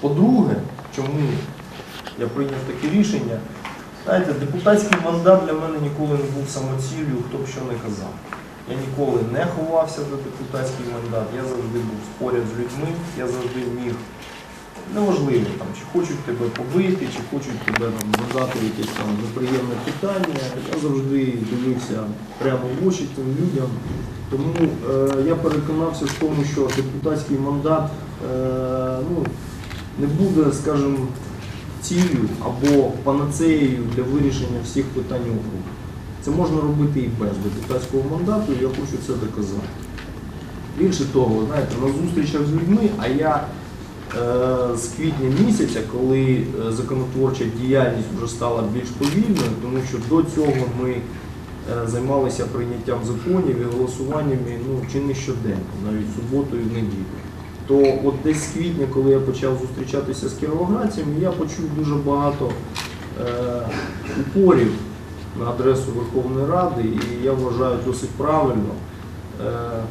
По-друге, чому я прийняв таке рішення, знаєте, депутатський мандат для мене ніколи не був самоціллю, хто б що не казав. Я ніколи не ховався за депутатський мандат, я завжди був поряд з людьми, я завжди міг. Неважливо, там, чи хочуть тебе побити, чи хочуть тебе там, задати якесь там неприємне питання. Я завжди дивився прямо в очі тим людям. Тому е, я переконався в тому, що депутатський мандат е, ну, не буде, скажімо, ціллю або панацеєю для вирішення всіх питань округу. Це можна робити і без депутатського мандату, і я хочу це доказати. Більше того, знаєте, на зустрічах з людьми, а я е, з квітня місяця, коли е, законотворча діяльність вже стала більш повільною, тому що до цього ми е, займалися прийняттям законів і голосуваннями ну, чи не щоденно, навіть суботу і неділю. То от десь з квітня, коли я почав зустрічатися з кіровоградцями, я почув дуже багато е, упорів на адресу Верховної Ради, і я вважаю досить правильно. Е,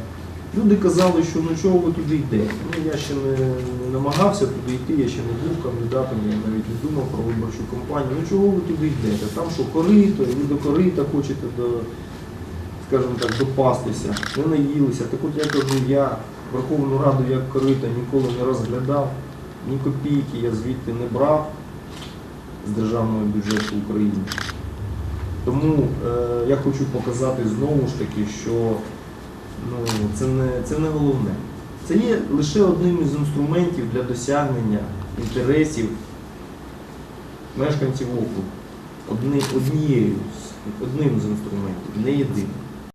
Люди казали, що ну чого ви туди йдете. Ну, я ще не, намагався туди йти, я ще не був кандидатом, я навіть не думав про виборчу кампанію. Ну чого ви туди йдете? Там що корито, ви до корита хочете до, скажімо так, допастися, не наїлися. Так от я кажу, я Верховну Раду як корита ніколи не розглядав, ні копійки я звідти не брав з державного бюджету України. Тому е, я хочу показати знову ж таки, що ну, це, не, це не головне. Це є лише одним із інструментів для досягнення інтересів мешканців округу. Одни, однією одним з інструментів, не єдиним.